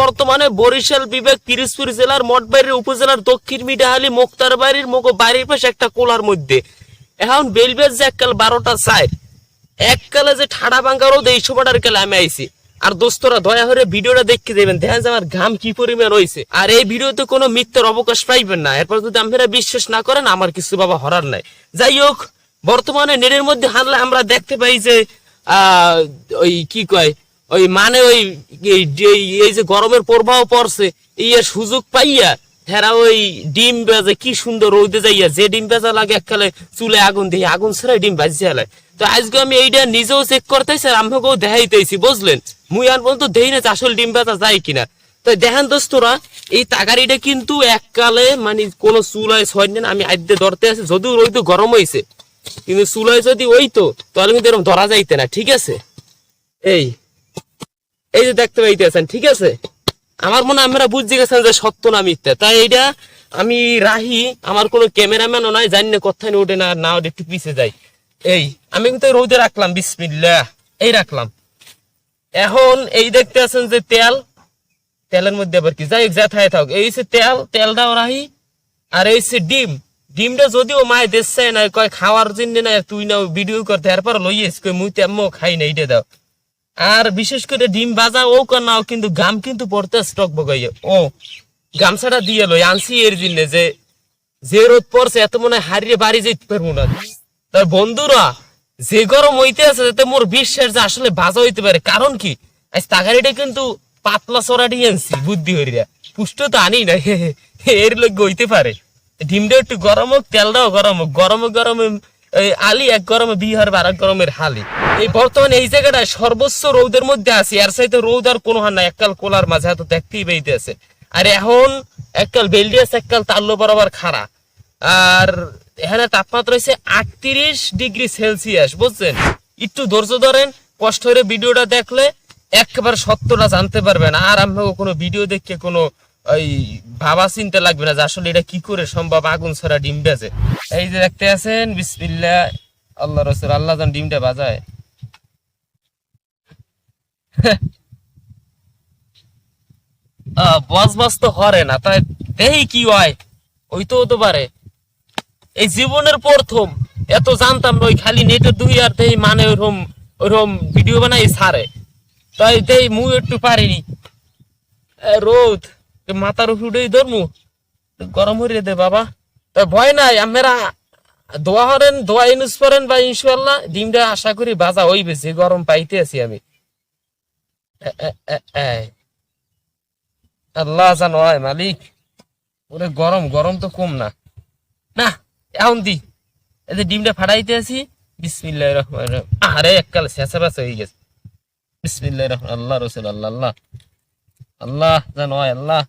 বর্তমানে বরিশাল বিভাগ পিরিজপুর জেলার মঠবাড়ির উপজেলার দক্ষিণ মিডাহালি মুক্তার বাড়ির মগো বাড়ির পাশে একটা কোলার মধ্যে। এখন বেলবেজ যে এককাল বারোটা সাইড এককালে যে ঠাডা ভাঙ্গারও এই সময়টার কালে আমি আইছি। আর দোস্তরা, দয়া করে ভিডিওটা দেখতে দেবেন। দেখেন যে আমার ঘাম কি পরিমাণ হয়েছে আর এই ভিডিওতে কোনো মিথ্যার অবকাশ পাইবেন না। এরপর যদি আপনারা বিশ্বাস না করেন, আমার কিছু বাবা হরার নাই। যাই হোক, বর্তমানে নেটের মধ্যে হানলে আমরা দেখতে পাই যে ওই কি কয়, ওই মানে ওই এই যে- গরমের প্রভাব পড়ছে এর সুযোগ পাইয়া হেরা ওই ডিম বেজে কি সুন্দর রোদে যাইয়া যে ডিম বেজা লাগে এককালে চুলে আগুন দিয়ে, আগুন ছাড়াই ডিম বাজি তো আজকে আমি এইটা নিজেও চেক করতেছি আর আমাকেও দেখাইতেছি, বুঝলেন? মুই আর পর্যন্ত দেই না আসল ডিম বেজা যায় কিনা? তো দেখেন দোস্তরা, এই তাগারিটা কিন্তু এককালে মানে কোন চুলায় ছয় না আমি আদ্যে ধরতে আছে যদিও রোদ গরম হয়েছে কিন্তু চুলায় যদি ওই তো তাহলে কিন্তু এরকম ধরা যাইতে না, ঠিক আছে? এই এই যে দেখতে পাইতেছেন, ঠিক আছে? আমার মনে আপনারা বুঝতে গেছেন যে সত্য না মিথ্যা। তাই এইটা আমি রাহি, আমার কোনো ক্যামেরাম্যানও নাই, জানি না কোথায় ওঠে না না ওঠে একটু পিছে যাই। এই, আমি কিন্তু রোদে রাখলাম বিসমিল্লা এই রাখলাম। এখন এই দেখতে আছেন যে তেল, তেলের মধ্যে আবার কি? যাই যা যেথায় থাক এই হচ্ছে তেল তেলটাও রাহি। আর এই হচ্ছে ডিম। ডিমটা যদিও মায় দেখছে না কয় খাওয়ার জন্য না তুই না ভিডিও করতে, এরপর লইয়েছ কই মুই তেমন খাই না, এইটা দাও। আর বিশেষ করে ডিম বাজা ও কর নাও কিন্তু গাম কিন্তু পড়তে স্টক বগাইয়ে। ও, গামছাটা দিয়ে লই, আনছি এর জন্য যে যে রোদ পড়ছে, এত মনে হারিয়ে বাড়ি যেতে পারব না। তার বন্ধুরা যে গরম হইতে আছে যাতে মোর বিশ্বাস যে আসলে ভাজা হইতে পারে। কারণ কি? আজ কিন্তু পাতলা চড়াটি আনছি, বুদ্ধি হরিয়া পুষ্ট তো আনি না এর লোক হইতে পারে। ডিমটা একটু গরম হোক তেলটাও গরম হোক। গরমে গরমে আলি, এক গরমে বিহার আর এক গরমের হালি। এই বর্তমানে এই জায়গাটায় সর্বোচ্চ রৌদের মধ্যে আছে। এর সাইতে রৌদ আর কোনো হার নাই। এককাল কোলার মাঝে এত দেখতেই পেইতে আছে আর এখন এককাল বেলডিয়াস, এককাল তাল্লো বরাবর খাড়া। আর এখানে তাপমাত্রা হচ্ছে আটত্রিশ ডিগ্রি সেলসিয়াস, বুঝছেন? একটু ধৈর্য ধরেন, কষ্ট করে ভিডিওটা দেখলে একেবারে সত্যটা জানতে পারবেন। আর আপনাকে কোনো ভিডিও দেখে কোনো, ওই ভাবা চিন্তা লাগবে না যে আসলে এটা কি করে সম্ভব আগুন ছড়া ডিম বেজে এই যে দেখতে আছেন বিসমিল্লা আল্লাহ রসুল, আল্লাহ জান ডিমটা বাজায়। বস বস তো হরে না, তাই দেহি কি হয়? ওই তো হতে পারে। এই জীবনের প্রথম, এত জানতাম না, ওই খালি নেটের দুই আর দেই মানে ওরকম ওরকম ভিডিও বানাই সারে। তাই দেই মু একটু পারিনি। রোদ মাথার উপরে ধরমু। গরম হয়ে দে বাবা। তা ভয় নাই, আমরা দোয়া হরেন দোয়া ইউজ করেন বা ইনশাল্লাহ ডিমটা আশা করি বাজা হইবে যে গরম পাইতে আছি আমি। আল্লাহ জানো মালিক। ওরে গরম গরম তো কম না। না। এখন দি। যে ডিমটা ফাটাইতে আছি। বিসমিল্লাহ রহমান রহিম। আরে এককাল হয়ে গেছে। বিসমিল্লাহ রহমান আল্লাহ রসুল, আল্লাহ আল্লাহ। আল্লাহ জানো আল্লাহ।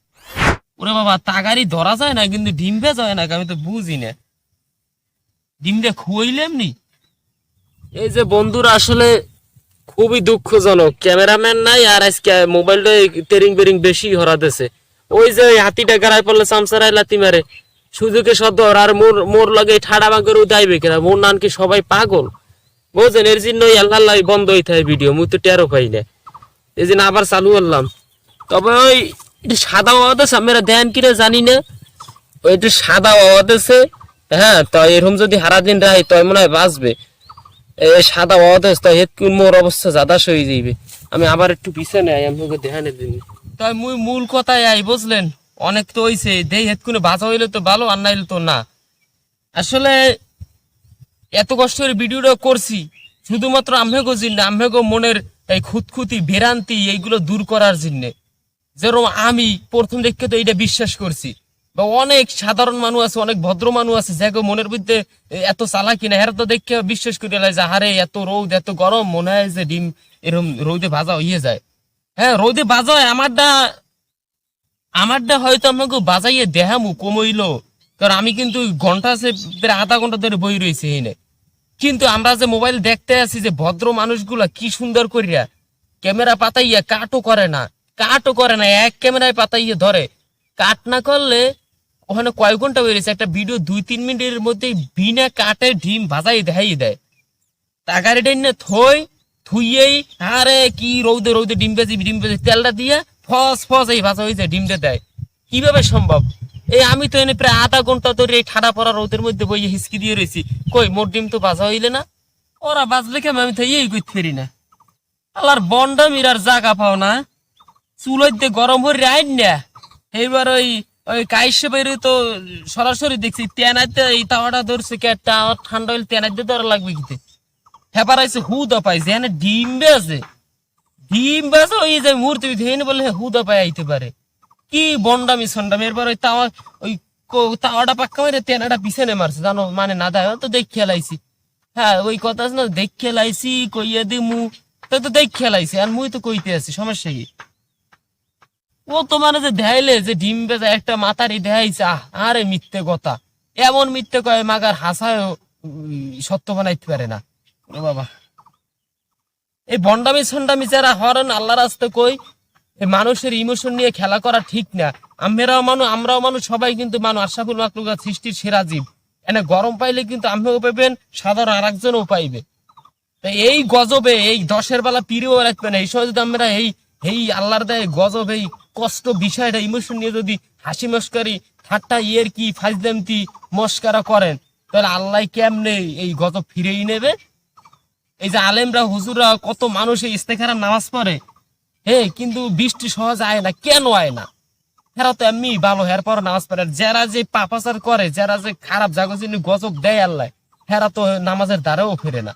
ওরে বাবা, তাগারি ধরা যায় না, কিন্তু ডিম ভেজা না, আমি তো বুঝি না। ডিমটা খুয়াইলাম নি। এই যে বন্ধুরা, আসলে খুবই দুঃখজনক। ক্যামেরাম্যান নাই, আর আজকে মোবাইলটা টেরিং বেরিং বেশি হরাতেছে। ওই যে হাতিটা গাড়াই পড়লে সামসারাই লাতি মারে। সুযোগে সদর আর মোর মোর লগে ঠাডা বাঙ্গের উদাইবে কিনা? মোর নান কি সবাই পাগল। বুঝছেন? এর জন্য আল্লাহ আল্লাহ বন্ধ হইতে হয় ভিডিও মুই তো টেরো পাই না। এই জন্য আবার চালু করলাম। তবে ওই সাদা আছে আমরা দেন কিনা জানি না। ওই একটু সাদা আছে হ্যাঁ তো এরকম যদি হারা দিন রাই তো মনে হয় বাঁচবে। এই সাদা আছে তো মোর অবস্থা জাদাস হয়ে যাইবে। আমি আবার একটু পিছনে আই আমাকে দেখানে দিন তাই মুই মূল কথায় আই, বুঝলেন? অনেক তো হইছে, দেই হেতকুনে বাঁচা হইলে তো ভালো, আর নাইলে তো না। আসলে এত কষ্ট করে ভিডিওটা করছি, শুধুমাত্র আমেগো জিন্ন আমেগো মনের এই খুঁতখুতি, ভেরান্তি, এইগুলো দূর করার জন্য যেরকম আমি প্রথম দেখে তো এটা বিশ্বাস করছি। বা অনেক সাধারণ মানুষ আছে, অনেক ভদ্র মানুষ আছে যাকে মনের মধ্যে এত চালাকি না হেরা তো দেখে বিশ্বাস করে যে হারে এত রোদ, এত গরম, মনে হয় যে ডিম এরকম রোদে ভাজা হইয়ে যায়। হ্যাঁ রোদে ভাজা হয়, আমারটা আমারটা হয়তো আমাকে বাজাইয়ে দেহামু, কমইলো। কারণ আমি কিন্তু ঘণ্টা আছে, প্রায় আধা ঘণ্টা ধরে বই রয়েছে এনে কিন্তু আমরা যে মোবাইল দেখতে আছি যে ভদ্র মানুষগুলা কি সুন্দর করিয়া ক্যামেরা পাতাইয়া কাটও করে না, কাটও করে না, এক ক্যামেরায় পাতাইয়া ধরে। কাট না করলে ওখানে কয় ঘণ্টা বেরিয়েছে একটা ভিডিও দুই তিন মিনিটের মধ্যে বিনা কাটে ডিম ভাজাই দেখাই দেয়। টাকার এটা না থই, থুইয়েই, আরে কি রৌদে রৌদে ডিম বেজি ডিম বেজি, তেলটা দিয়ে ফস ফস এই ভাজা হয়েছে ডিমটা দেয়। কীভাবে সম্ভব? এই আমি তো এনে প্রায় আধা ঘণ্টা ধরে এই ঠাডা পড়া রোদের মধ্যে বইয়ে হিসকি দিয়ে রয়েছি। কই, মোর ডিম তো ভাজা হইলে না? ওরা বাজলে কেমন? আমি তো এই করতে পারি না। আল্লাহর বন্ডা মিরার জাগা পাও না। চুলোতে গরম ভরে আইন না। এইবার ওই ওই কাইসে বেরো তো সরাসরি দেখছি তেনাইতে এই তাওয়াটা ধরছে কে? টাওয়ার ঠান্ডা হইলে তেনাইতে ধরা লাগবে কিতে? হেপার আইছে, হুদা পাইছে এখানে ডিম বেছে ডিম বেছে ওই যে মূর্তি হেনে বলে হুদা পাই আইতে পারে। কি বন্ডামি সন্ডামি এরপর ওই তাওয়া ওই তাওয়াটা পাক্কা মারে তেনাটা পিছনে মারছে জানো মানে না দেয় তো দেখ খেলাইছি হ্যাঁ ওই কথা আছে না দেখ খেলাইছি কইয়া দি মু তো তো দেখ খেলাইছি আর মুই তো কইতে আছি সমস্যা কি? ও তো মানে যে দেখাইলে যে ডিম বেজা একটা মাথারি দেখাইছে আহ আরে মিথ্যে কথা। এমন মিথ্যে কয় মাগার হাসায়ও উম, সত্য বানাইতে পারে না। বাবা। এই বন্ডামি সন্ডামি যারা হরন আল্লাহ রাস্তে কই মানুষের ইমোশন নিয়ে খেলা করা ঠিক না। আমরাও মানুষ আমরাও মানুষ সবাই কিন্তু মানুষ আশাফুল মাকলুকা সৃষ্টির সেরা জীব। এনে গরম পাইলে কিন্তু আমিও পাইবেন, সাধারণ আর একজনও পাইবে এই গজবে, এই দশের বেলা পিড়েও রাখবে না। এই সময় যদি আমরা এই এই আল্লাহর দেয় গজব, এই কষ্ট বিষয়টা ইমোশন নিয়ে যদি হাসি মস্কারি, ঠাট্টা, ইয়ের কি ফাজদামতি মস্কারা করেন, তাহলে আল্লাহ কেমনে এই গজব ফিরেই নেবে? এই যে আলেমরা, হুজুররা কত মানুষ এই ইস্তেখারা নামাজ পড়ে। হে, কিন্তু বৃষ্টি সহজ আয় না, কেন আয় না? হেরা তো এমনি ভালো হের পর নামাজ পড়ে। যারা যে পাপাচার করে, যারা যে খারাপ জাগো যিনি গজব দেয় আল্লাহ হেরা তো নামাজের দ্বারাও ফেরে না।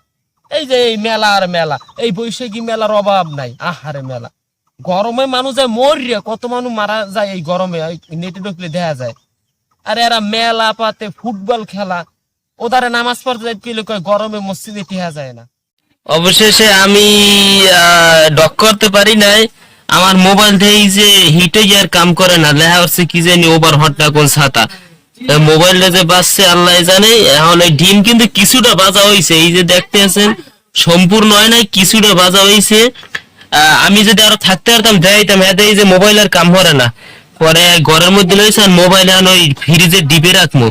এই যে এই মেলা আর মেলা, এই বৈশাখী মেলার অভাব নাই, আহারে মেলা। গরমে মানুষ যায় মরিয়া কত মানুষ মারা যায় এই গরমে নেটে ঢুকলে দেখা যায়। আর এরা মেলা পাতে ফুটবল খেলা ওদারে নামাজ পড়তে পেলে কয় গরমে মসজিদে টেহা যায় না। অবশেষে আমি ডক করতে পারি নাই। আমার মোবাইল থেকে যে হিটে আর কাম করে না লেখা হচ্ছে কি জানি ওভার হট না কোন ছাতা মোবাইলটা যে বাজছে আল্লাহ জানে, এখন এই ডিম কিন্তু কিছুটা বাজা হয়েছে এই যে দেখতে আছেন, সম্পূর্ণ হয় নাই, কিছুটা বাজা হয়েছে আমি যদি আরও থাকতে পারতাম, দেখাইতাম হ্যাঁ এই যে মোবাইল আর কাম করে না। পরে ঘরের মধ্যে লইছে আর মোবাইল এখন ওই ফ্রিজে ডিপে রাখব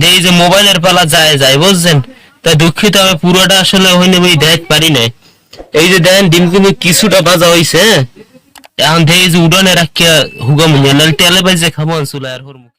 যে এই যে মোবাইলের পালা যায় যায়, বুঝছেন? তাই দুঃখিত, আমি পুরোটা আসলে হইনি ওই দেখ পারি নাই এই যে দেন, ডিম কিন্তু কিছুটা বাজা হইছে হ্যাঁ? এখন দেখি যে উডনে রাখিয়া হুগাম নাহলে তেলে বাজে খাব আনসুলা আর হরমুখ